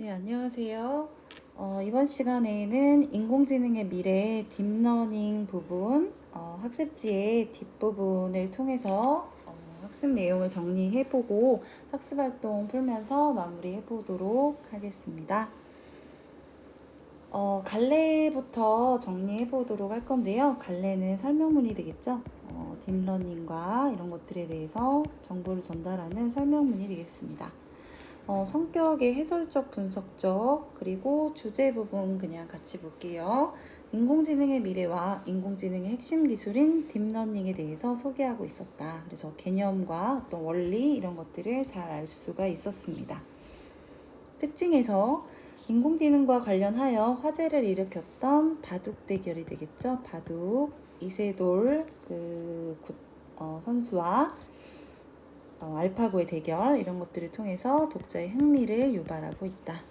네, 안녕하세요. 어, 이번 시간에는 인공지능의 미래 딥러닝 부분, 어, 학습지의 뒷부분을 통해서 어, 학습 내용을 정리해보고 학습 활동 풀면서 마무리해보도록 하겠습니다. 어, 갈래부터 정리해보도록 할 건데요. 갈래는 설명문이 되겠죠. 어, 딥러닝과 이런 것들에 대해서 정보를 전달하는 설명문이 되겠습니다. 어, 성격의 해설적, 분석적, 그리고 주제 부분 그냥 같이 볼게요. 인공지능의 미래와 인공지능의 핵심 기술인 딥러닝에 대해서 소개하고 있었다. 그래서 개념과 어떤 원리 이런 것들을 잘 알 수가 있었습니다. 특징에서 인공지능과 관련하여 화제를 일으켰던 바둑 대결이 되겠죠. 바둑 이세돌 그 구- 어, 선수와 어, 알파고의 대결 이런 것들을 통해서 독자의 흥미를 유발하고 있다.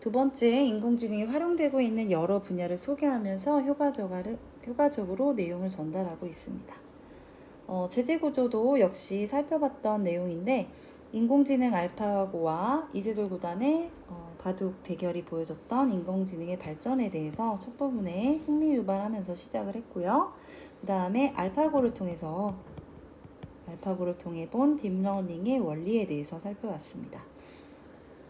두 번째, 인공지능이 활용되고 있는 여러 분야를 소개하면서 효과적으로, 내용을 전달하고 있습니다. 어, 제재 구조도 역시 살펴봤던 내용인데 인공지능 알파고와 이세돌 구단의 어, 바둑 대결이 보여줬던 인공지능의 발전에 대해서 첫 부분에 흥미 유발하면서 시작을 했고요. 그 다음에 알파고를 통해서 알파고를 통해 본 딥러닝의 원리에 대해서 살펴봤습니다.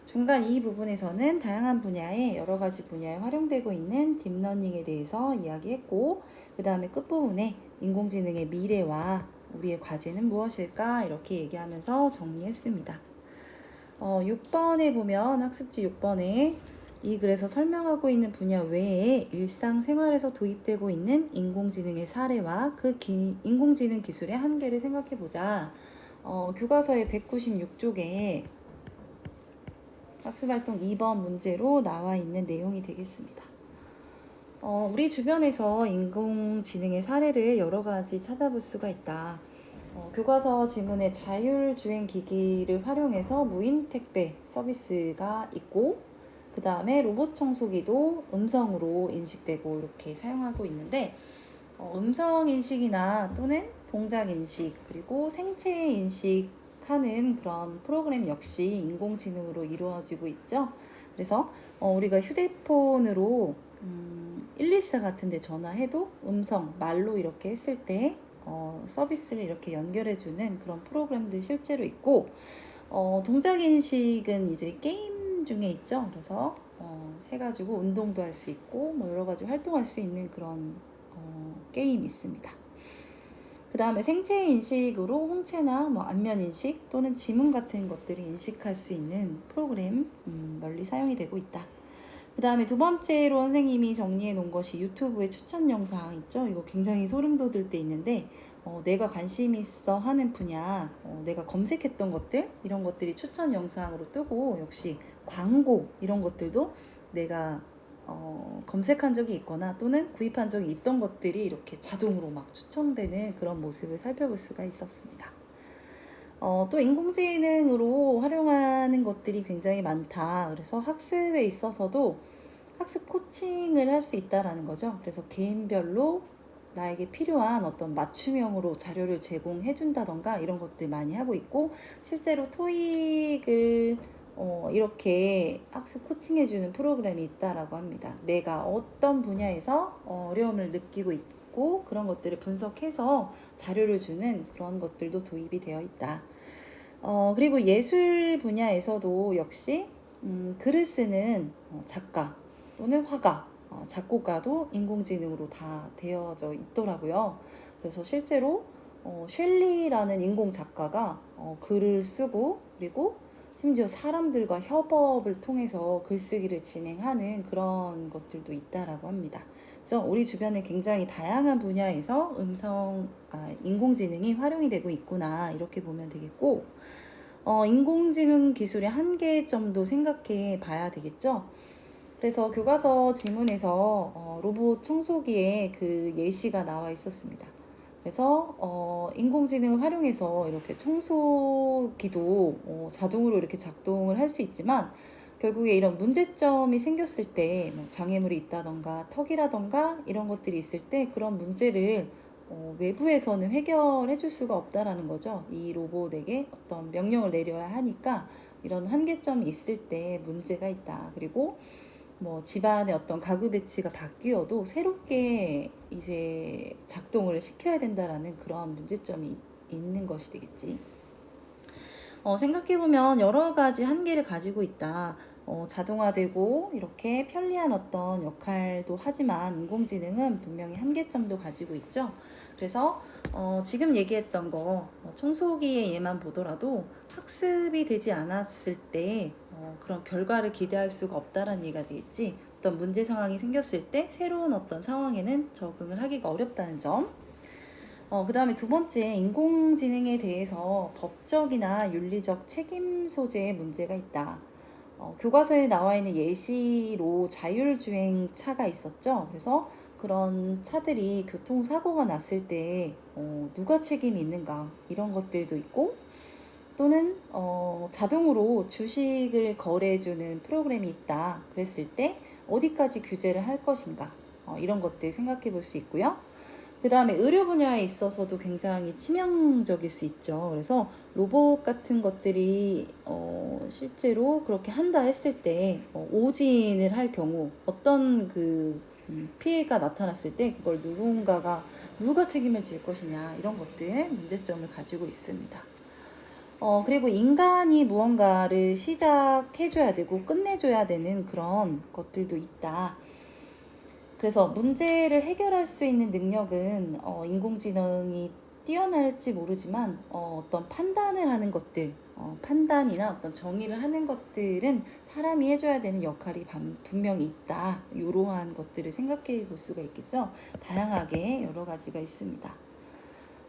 중간 이 부분에서는 다양한 분야의 여러 가지 분야에 활용되고 있는 딥러닝에 대해서 이야기했고 그 다음에 끝부분에 인공지능의 미래와 우리의 과제는 무엇일까 이렇게 얘기하면서 정리했습니다. 어, 6번에 보면 학습지 6번에 이 글에서 설명하고 있는 분야 외에 일상생활에서 도입되고 있는 인공지능의 사례와 그 기- 인공지능 기술의 한계를 생각해 보자. 어, 교과서의 196쪽에 학습활동 2번 문제로 나와 있는 내용이 되겠습니다. 어, 우리 주변에서 인공지능의 사례를 여러 가지 찾아볼 수가 있다. 어, 교과서 지문에 자율주행 기기를 활용해서 무인 택배 서비스가 있고, 그 다음에 로봇 청소기도 음성으로 인식되고 이렇게 사용하고 있는데, 어, 음성 인식이나 또는 동작 인식, 그리고 생체 인식하는 그런 프로그램 역시 인공지능으로 이루어지고 있죠. 그래서 어, 우리가 휴대폰으로 음, 124 같은 데 전화해도 음성, 말로 이렇게 했을 때 어, 서비스를 이렇게 연결해주는 그런 프로그램들 실제로 있고 어, 동작 인식은 이제 게임 중에 있죠. 그래서 어, 해가지고 운동도 할 수 있고 뭐 여러 가지 활동할 수 있는 그런 어, 게임이 있습니다. 그 다음에 생체 인식으로 홍채나 뭐 안면 인식 또는 지문 같은 것들을 인식할 수 있는 프로그램 음, 널리 사용이 되고 있다. 그 다음에 두 번째로 선생님이 정리해 놓은 것이 유튜브의 추천 영상 있죠. 이거 굉장히 소름 돋을 때 있는데 어, 내가 관심 있어 하는 분야, 어, 내가 검색했던 것들 이런 것들이 추천 영상으로 뜨고 역시 광고 이런 것들도 내가 어, 검색한 적이 있거나 또는 구입한 적이 있던 것들이 이렇게 자동으로 막 추천되는 그런 모습을 살펴볼 수가 있었습니다. 어, 또 인공지능으로 활용하는 것들이 굉장히 많다. 그래서 학습에 있어서도 학습 코칭을 할 수 있다라는 거죠. 그래서 개인별로 나에게 필요한 어떤 맞춤형으로 자료를 제공해 준다던가 이런 것들 많이 하고 있고 실제로 토익을 어, 이렇게 학습 코칭해 주는 프로그램이 있다라고 합니다. 내가 어떤 분야에서 어려움을 느끼고 있고 그런 것들을 분석해서 자료를 주는 그런 것들도 도입이 되어 있다. 어, 그리고 예술 분야에서도 역시 음, 글을 쓰는 어, 작가 또는 화가, 어, 작곡가도 인공지능으로 다 되어져 있더라고요. 그래서 실제로 어, 쉘리라는 인공 작가가 어, 글을 쓰고 그리고 심지어 사람들과 협업을 통해서 글쓰기를 진행하는 그런 것들도 있다라고 합니다. 그래서 우리 주변에 굉장히 다양한 분야에서 음성, 아, 인공지능이 활용이 되고 있구나 이렇게 보면 되겠고, 어, 인공지능 기술의 한계점도 생각해 봐야 되겠죠. 그래서 교과서 지문에서 어, 로봇 청소기에 그 예시가 나와 있었습니다. 그래서 어, 인공지능을 활용해서 이렇게 청소기도 어, 자동으로 이렇게 작동을 할 수 있지만 결국에 이런 문제점이 생겼을 때 뭐 장애물이 있다던가 턱이라던가 이런 것들이 있을 때 그런 문제를 어, 외부에서는 해결해 줄 수가 없다라는 거죠. 이 로봇에게 어떤 명령을 내려야 하니까 이런 한계점이 있을 때 문제가 있다. 그리고 뭐 집안의 어떤 가구 배치가 바뀌어도 새롭게 이제 작동을 시켜야 된다라는 그런 문제점이 있- 있는 것이 되겠지. 어, 생각해보면 여러 가지 한계를 가지고 있다. 어, 자동화되고 이렇게 편리한 어떤 역할도 하지만 인공지능은 분명히 한계점도 가지고 있죠. 그래서 어, 지금 얘기했던 거 어, 청소기의 예만 보더라도 학습이 되지 않았을 때 어, 그런 결과를 기대할 수가 없다라는 얘기가 되겠지. 어떤 문제 상황이 생겼을 때 새로운 어떤 상황에는 적응을 하기가 어렵다는 점. 어, 그 다음에 두 번째, 인공지능에 대해서 법적이나 윤리적 책임 소재에 문제가 있다. 어, 교과서에 나와 있는 예시로 자율주행 차가 있었죠. 그래서 그런 차들이 교통사고가 났을 때 어, 누가 책임이 있는가 이런 것들도 있고 또는 어, 자동으로 주식을 거래해주는 프로그램이 있다. 그랬을 때 어디까지 규제를 할 것인가 어, 이런 것들 생각해 볼 수 있고요. 그 다음에 의료 분야에 있어서도 굉장히 치명적일 수 있죠. 그래서 로봇 같은 것들이 어, 실제로 그렇게 한다 했을 때 어, 오진을 할 경우 어떤 그 음, 피해가 나타났을 때 그걸 누군가가 누가 책임을 질 것이냐 이런 것들 문제점을 가지고 있습니다. 어, 그리고 인간이 무언가를 시작해줘야 되고 끝내줘야 되는 그런 것들도 있다. 그래서 문제를 해결할 수 있는 능력은 어, 인공지능이 뛰어날지 모르지만 어, 어떤 판단을 하는 것들, 어, 판단이나 어떤 정의를 하는 것들은 사람이 해줘야 되는 역할이 반- 분명히 있다. 이러한 것들을 생각해 볼 수가 있겠죠. 다양하게 여러 가지가 있습니다.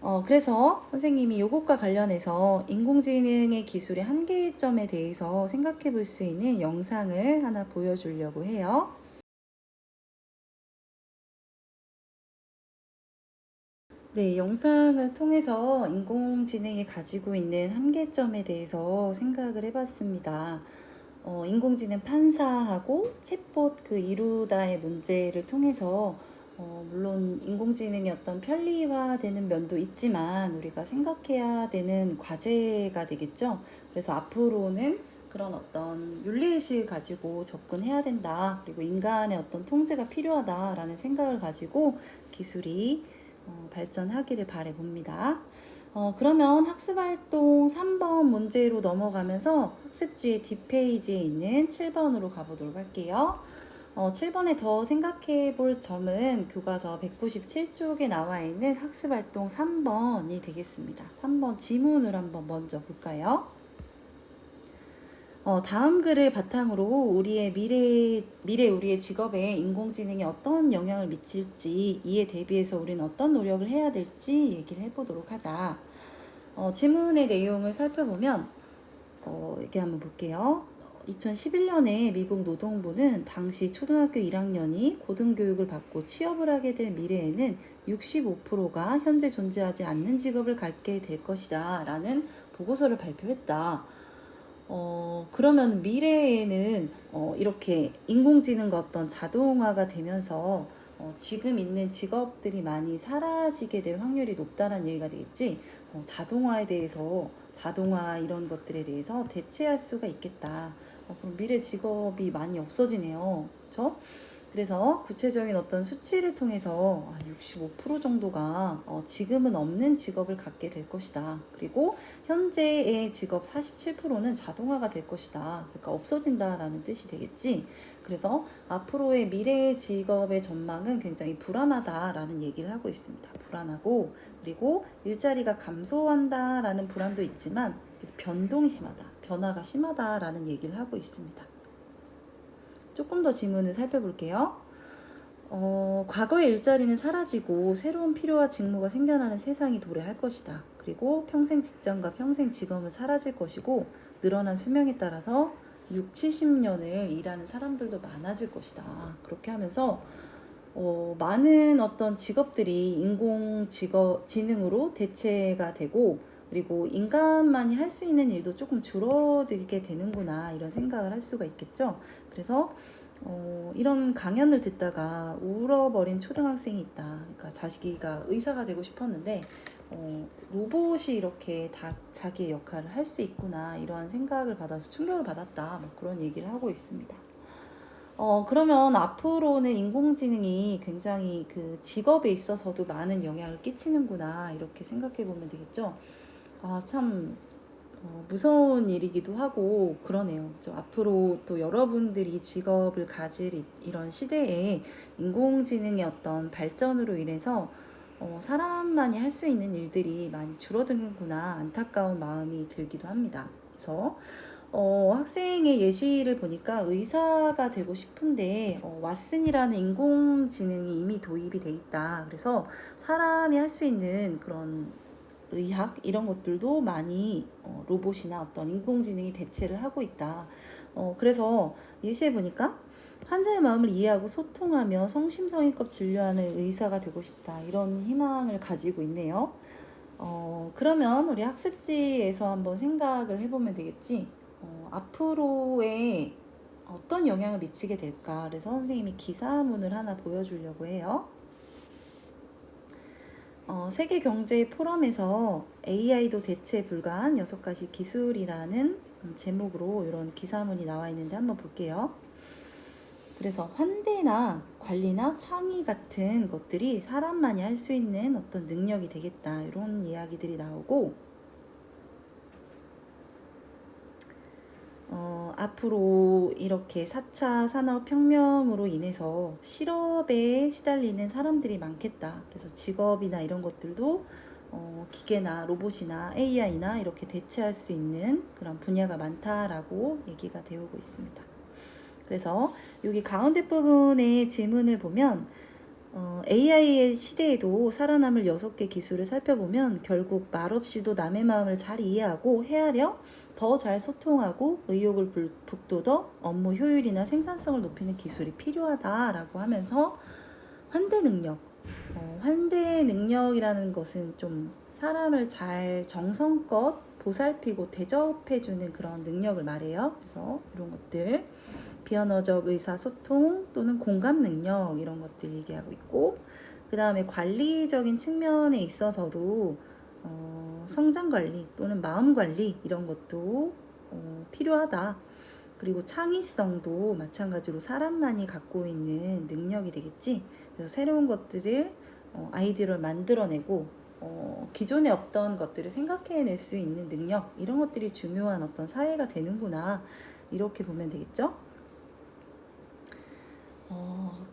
어, 그래서 선생님이 이것과 관련해서 인공지능의 기술의 한계점에 대해서 생각해 볼 수 있는 영상을 하나 보여주려고 해요. 네, 영상을 통해서 인공지능이 가지고 있는 한계점에 대해서 생각을 해봤습니다. 어, 인공지능 판사하고 챗봇 그 이루다의 문제를 통해서 어, 물론 인공지능의 어떤 편리화되는 면도 있지만 우리가 생각해야 되는 과제가 되겠죠. 그래서 앞으로는 그런 어떤 윤리의식을 가지고 접근해야 된다. 그리고 인간의 어떤 통제가 필요하다라는 생각을 가지고 기술이 어, 발전하기를 바래봅니다. 어, 그러면 학습활동 3번 문제로 넘어가면서 학습지의 뒷페이지에 있는 7번으로 가보도록 할게요. 어, 7번에 더 생각해 볼 점은 교과서 197쪽에 나와 있는 학습활동 3번이 되겠습니다. 3번 지문을 한번 먼저 볼까요? 어, 다음 글을 바탕으로 우리의 미래, 미래 우리의 직업에 인공지능이 어떤 영향을 미칠지 이에 대비해서 우리는 어떤 노력을 해야 될지 얘기를 해보도록 하자. 어, 지문의 내용을 살펴보면 어, 이렇게 한번 볼게요. 2011년에 미국 노동부는 당시 초등학교 1학년이 고등교육을 받고 취업을 하게 될 미래에는 65%가 현재 존재하지 않는 직업을 갖게 될 것이다 라는 보고서를 발표했다. 어, 그러면 미래에는 어, 이렇게 인공지능과 어떤 자동화가 되면서 어, 지금 있는 직업들이 많이 사라지게 될 확률이 높다는 얘기가 되겠지. 어, 자동화에 대해서 자동화 이런 것들에 대해서 대체할 수가 있겠다. 어, 그럼 미래 직업이 많이 없어지네요. 그렇죠? 그래서 구체적인 어떤 수치를 통해서 65% 정도가 어, 지금은 없는 직업을 갖게 될 것이다. 그리고 현재의 직업 47%는 자동화가 될 것이다. 그러니까 없어진다라는 뜻이 되겠지. 그래서 앞으로의 미래 직업의 전망은 굉장히 불안하다라는 얘기를 하고 있습니다. 불안하고 그리고 일자리가 감소한다라는 불안도 있지만 변동이 심하다. 변화가 심하다라는 얘기를 하고 있습니다. 조금 더 지문을 살펴볼게요. 어, 과거의 일자리는 사라지고 새로운 필요와 직무가 생겨나는 세상이 도래할 것이다. 그리고 평생 직장과 평생 직업은 사라질 것이고 늘어난 수명에 따라서 6, 70년을 일하는 사람들도 많아질 것이다. 그렇게 하면서 어, 많은 어떤 직업들이 인공 직업 지능으로 대체가 되고 그리고 인간만이 할 수 있는 일도 조금 줄어들게 되는구나 이런 생각을 할 수가 있겠죠. 그래서 어, 이런 강연을 듣다가 울어버린 초등학생이 있다. 그러니까 자식이가 의사가 되고 싶었는데 어, 로봇이 이렇게 다 자기의 역할을 할 수 있구나 이러한 생각을 받아서 충격을 받았다 뭐 그런 얘기를 하고 있습니다. 어, 그러면 앞으로는 인공지능이 굉장히 그 직업에 있어서도 많은 영향을 끼치는구나 이렇게 생각해 보면 되겠죠. 아, 참 어, 무서운 일이기도 하고 그러네요. 저 앞으로 또 여러분들이 직업을 가질 이- 이런 시대에 인공지능의 어떤 발전으로 인해서 어, 사람만이 할 수 있는 일들이 많이 줄어드는구나 안타까운 마음이 들기도 합니다. 그래서 어, 학생의 예시를 보니까 의사가 되고 싶은데 어, 왓슨이라는 인공지능이 이미 도입이 돼 있다. 그래서 사람이 할 수 있는 그런 의학 이런 것들도 많이 어, 로봇이나 어떤 인공지능이 대체를 하고 있다. 어, 그래서 예시해 보니까 환자의 마음을 이해하고 소통하며 성심성의껏 진료하는 의사가 되고 싶다. 이런 희망을 가지고 있네요. 어, 그러면 우리 학습지에서 한번 생각을 해보면 되겠지. 어, 앞으로의 어떤 영향을 미치게 될까? 그래서 선생님이 기사문을 하나 보여주려고 해요. 어, 세계 경제 포럼에서 AI도 대체 불가한 여섯 가지 기술이라는 음, 제목으로 이런 기사문이 나와 있는데 한번 볼게요. 그래서 환대나 관리나 창의 같은 것들이 사람만이 할 수 있는 어떤 능력이 되겠다. 이런 이야기들이 나오고 어, 앞으로 이렇게 4차 산업혁명으로 인해서 실업에 시달리는 사람들이 많겠다. 그래서 직업이나 이런 것들도 어, 기계나 로봇이나 AI나 이렇게 대체할 수 있는 그런 분야가 많다라고 얘기가 되고 있습니다. 그래서 여기 가운데 부분의 질문을 보면 어, AI의 시대에도 살아남을 여섯 개 기술을 살펴보면 결국 말없이도 남의 마음을 잘 이해하고 헤아려 더 잘 소통하고 의욕을 불- 북돋워 업무 효율이나 생산성을 높이는 기술이 필요하다라고 하면서 환대 능력, 어, 환대 능력이라는 것은 좀 사람을 잘 정성껏 보살피고 대접해주는 그런 능력을 말해요. 그래서 이런 것들 비언어적 의사소통 또는 공감 능력 이런 것들 얘기하고 있고 그 다음에 관리적인 측면에 있어서도 어, 성장 관리 또는 마음 관리 이런 것도 어, 필요하다. 그리고 창의성도 마찬가지로 사람만이 갖고 있는 능력이 되겠지. 그래서 새로운 것들을 어, 아이디어를 만들어내고 어, 기존에 없던 것들을 생각해낼 수 있는 능력 이런 것들이 중요한 어떤 사회가 되는구나 이렇게 보면 되겠죠. 어,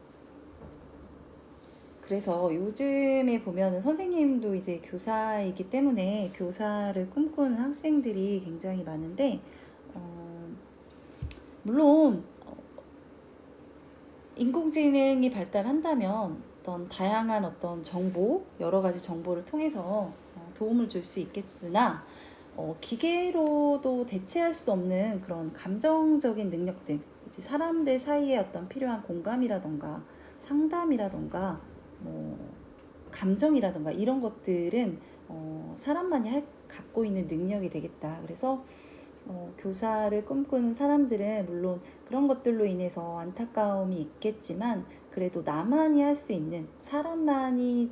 그래서 요즘에 보면은 선생님도 이제 교사이기 때문에 교사를 꿈꾸는 학생들이 굉장히 많은데, 어, 물론, 어, 인공지능이 발달한다면 어떤 다양한 어떤 정보, 여러 가지 정보를 통해서 어, 도움을 줄 수 있겠으나, 어, 기계로도 대체할 수 없는 그런 감정적인 능력들, 사람들 사이에 어떤 필요한 공감이라던가 상담이라던가 뭐 감정이라던가 이런 것들은 어, 사람만이 할, 갖고 있는 능력이 되겠다. 그래서 어, 교사를 꿈꾸는 사람들은 물론 그런 것들로 인해서 안타까움이 있겠지만 그래도 나만이 할 수 있는 사람만이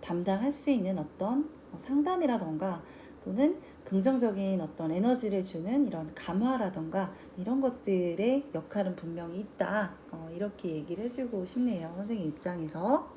담당할 수 있는 어떤 어, 상담이라던가 또는 긍정적인 어떤 에너지를 주는 이런 감화라던가 이런 것들의 역할은 분명히 있다. 어, 이렇게 얘기를 해주고 싶네요. 선생님 입장에서.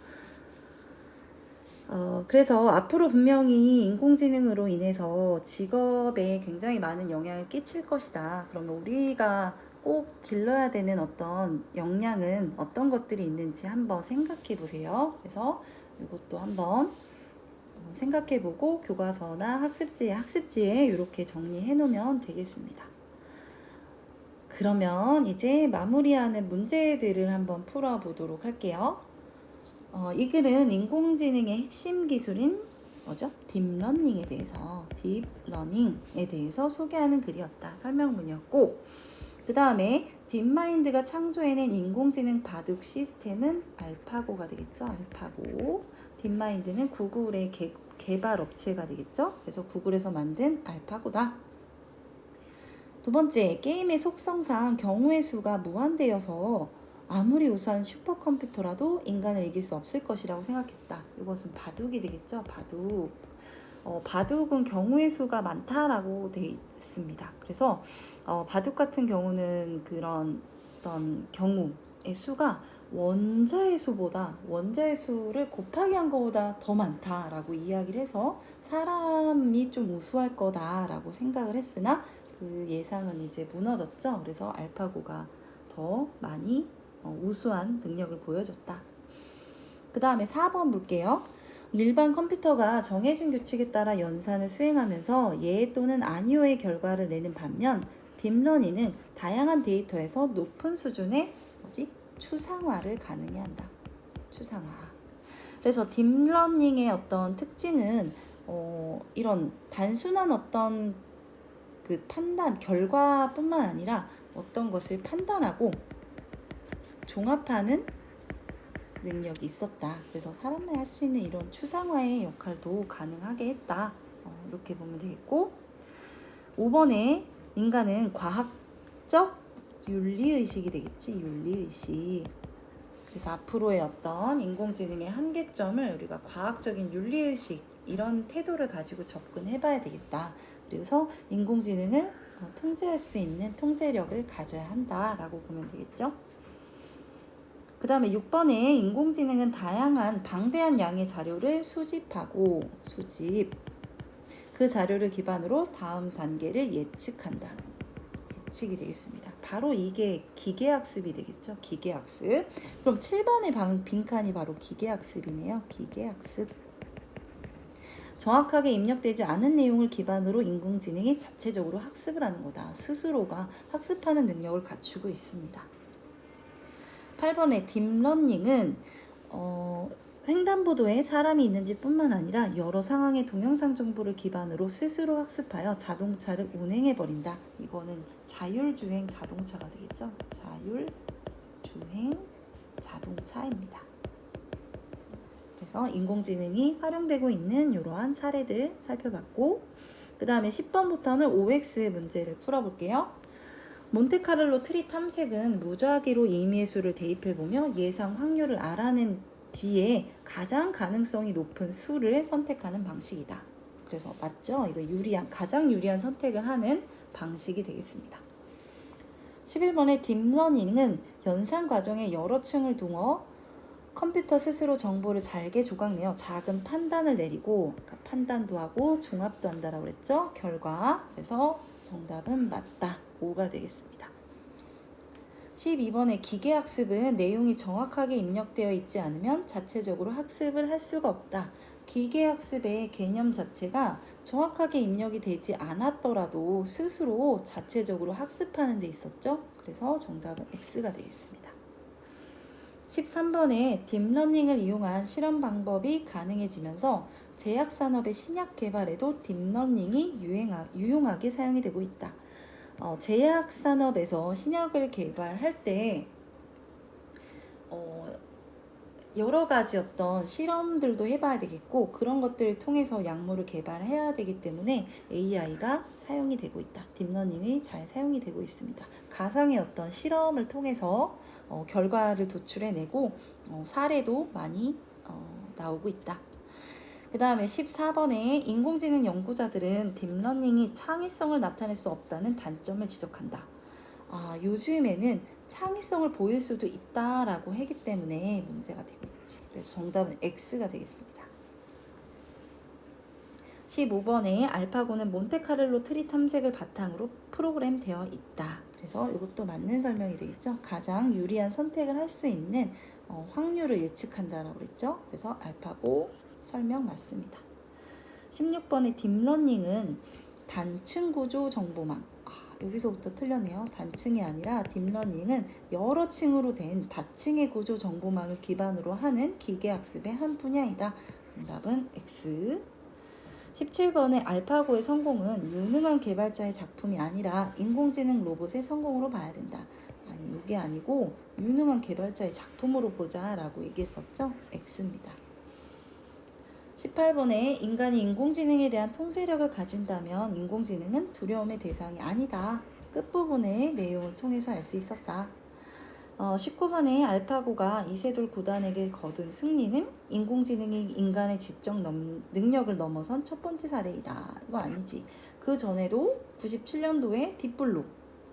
어, 그래서 앞으로 분명히 인공지능으로 인해서 직업에 굉장히 많은 영향을 끼칠 것이다. 그러면 우리가 꼭 길러야 되는 어떤 역량은 어떤 것들이 있는지 한번 생각해 보세요. 그래서 이것도 한번 어, 생각해 보고 교과서나 학습지에 학습지에 이렇게 정리해 놓으면 되겠습니다. 그러면 이제 마무리하는 문제들을 한번 풀어 보도록 할게요. 어, 이 글은 인공지능의 핵심 기술인 뭐죠? 딥러닝에 대해서 딥러닝에 대해서 소개하는 글이었다. 설명문이었고 그 다음에 딥마인드가 창조해낸 인공지능 바둑 시스템은 알파고가 되겠죠. 알파고. 딥마인드는 구글의 개, 개발 업체가 되겠죠. 그래서 구글에서 만든 알파고다. 두 번째, 게임의 속성상 경우의 수가 무한대여서 아무리 우수한 슈퍼컴퓨터라도 인간을 이길 수 없을 것이라고 생각했다. 이것은 바둑이 되겠죠. 바둑. 어, 바둑은 경우의 수가 많다라고 되어 있습니다. 그래서 어, 바둑 같은 경우는 그런 어떤 경우의 수가 원자의 수보다 원자의 수를 곱하기 한 것보다 더 많다라고 이야기를 해서 사람이 좀 우수할 거다라고 생각을 했으나 그 예상은 이제 무너졌죠. 그래서 알파고가 더 많이 어, 우수한 능력을 보여줬다. 그 다음에 4번 볼게요. 일반 컴퓨터가 정해진 규칙에 따라 연산을 수행하면서 예 또는 아니오의 결과를 내는 반면 딥러닝은 다양한 데이터에서 높은 수준의 뭐지 추상화를 가능해 한다. 추상화. 그래서 딥러닝의 어떤 특징은 어, 이런 단순한 어떤 그 판단 결과뿐만 아니라 어떤 것을 판단하고 종합하는 능력이 있었다. 그래서 사람이 할수 있는 이런 추상화의 역할도 가능하게 했다. 어, 이렇게 보면 되겠고 5번에 인간은 과학적 윤리의식이 되겠지. 윤리의식. 그래서 앞으로의 어떤 인공지능의 한계점을 우리가 과학적인 윤리의식 이런 태도를 가지고 접근해 봐야 되겠다. 그래서 인공지능을 어, 통제할 수 있는 통제력을 가져야 한다라고 보면 되겠죠. 그 다음에 6번에 인공지능은 다양한 방대한 양의 자료를 수집하고 수집 그 자료를 기반으로 다음 단계를 예측한다. 예측이 되겠습니다. 바로 이게 기계학습이 되겠죠. 기계학습. 그럼 7번의 방, 빈칸이 바로 기계학습이네요. 기계학습. 정확하게 입력되지 않은 내용을 기반으로 인공지능이 자체적으로 학습을 하는 거다. 스스로가 학습하는 능력을 갖추고 있습니다. 8번의 딥러닝은 어, 횡단보도에 사람이 있는지 뿐만 아니라 여러 상황의 동영상 정보를 기반으로 스스로 학습하여 자동차를 운행해 버린다. 이거는 자율주행 자동차가 되겠죠. 자율주행 자동차입니다. 그래서 인공지능이 활용되고 있는 이러한 사례들 살펴봤고 그 다음에 10번부터는 OX 문제를 풀어볼게요. 몬테카를로 트리 탐색은 무작위로 임의수를 대입해보며 예상 확률을 알아낸 뒤에 가장 가능성이 높은 수를 선택하는 방식이다. 그래서 맞죠? 이거 유리한 가장 유리한 선택을 하는 방식이 되겠습니다. 11번의 딥러닝은 연산 과정에 여러 층을 두어 컴퓨터 스스로 정보를 잘게 조각내어 작은 판단을 내리고 그러니까 판단도 하고 종합도 한다라고 그랬죠? 결과 그래서 정답은 맞다. 5가 되겠습니다. 12번의 기계학습은 내용이 정확하게 입력되어 있지 않으면 자체적으로 학습을 할 수가 없다. 기계학습의 개념 자체가 정확하게 입력이 되지 않았더라도 스스로 자체적으로 학습하는 데 있었죠. 그래서 정답은 X가 되겠습니다. 13번에 딥러닝을 이용한 실험 방법이 가능해지면서 제약산업의 신약 개발에도 딥러닝이 유행하, 유용하게 사용이 되고 있다. 어, 제약 산업에서 신약을 개발할 때 어, 여러 가지 어떤 실험들도 해봐야 되겠고 그런 것들을 통해서 약물을 개발해야 되기 때문에 AI가 사용이 되고 있다. 딥러닝이 잘 사용이 되고 있습니다. 가상의 어떤 실험을 통해서 어, 결과를 도출해내고 어, 사례도 많이 어, 나오고 있다. 그 다음에 14번에 인공지능 연구자들은 딥러닝이 창의성을 나타낼 수 없다는 단점을 지적한다. 아, 요즘에는 창의성을 보일 수도 있다라고 하기 때문에 문제가 되고 있지. 그래서 정답은 X가 되겠습니다. 15번에 알파고는 몬테카를로 트리 탐색을 바탕으로 프로그램 되어 있다. 그래서 이것도 맞는 설명이 되겠죠. 가장 유리한 선택을 할 수 있는 어, 확률을 예측한다라고 했죠. 그래서 알파고 설명 맞습니다. 16번의 딥러닝은 단층 구조 정보망. 아, 여기서부터 틀렸네요. 단층이 아니라 딥러닝은 여러 층으로 된 다층의 구조 정보망을 기반으로 하는 기계학습의 한 분야이다. 정답은 X. 17번의 알파고의 성공은 유능한 개발자의 작품이 아니라 인공지능 로봇의 성공으로 봐야 된다. 아니, 이게 아니고 유능한 개발자의 작품으로 보자 라고 얘기했었죠. X입니다. 18번에 인간이 인공지능에 대한 통제력을 가진다면 인공지능은 두려움의 대상이 아니다. 끝부분의 내용을 통해서 알 수 있었다. 어, 19번에 알파고가 이세돌 구단에게 거둔 승리는 인공지능이 인간의 지적 넘- 능력을 넘어선 첫 번째 사례이다. 이거 아니지. 그 전에도 97년도에 딥블루,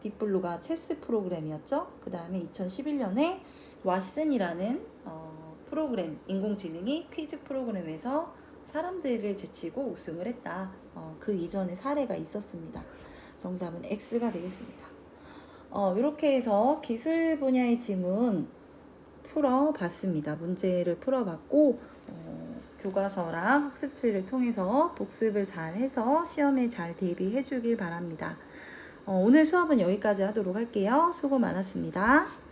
딥블루가 체스 프로그램이었죠. 그 다음에 2011년에 왓슨이라는 어, 프로그램, 인공지능이 퀴즈 프로그램에서 사람들을 제치고 우승을 했다. 어, 그 이전에 사례가 있었습니다. 정답은 X가 되겠습니다. 어, 이렇게 해서 기술 분야의 지문 풀어봤습니다. 문제를 풀어봤고 어, 교과서랑 학습지를 통해서 복습을 잘 해서 시험에 잘 대비해 주길 바랍니다. 어, 오늘 수업은 여기까지 하도록 할게요. 수고 많았습니다.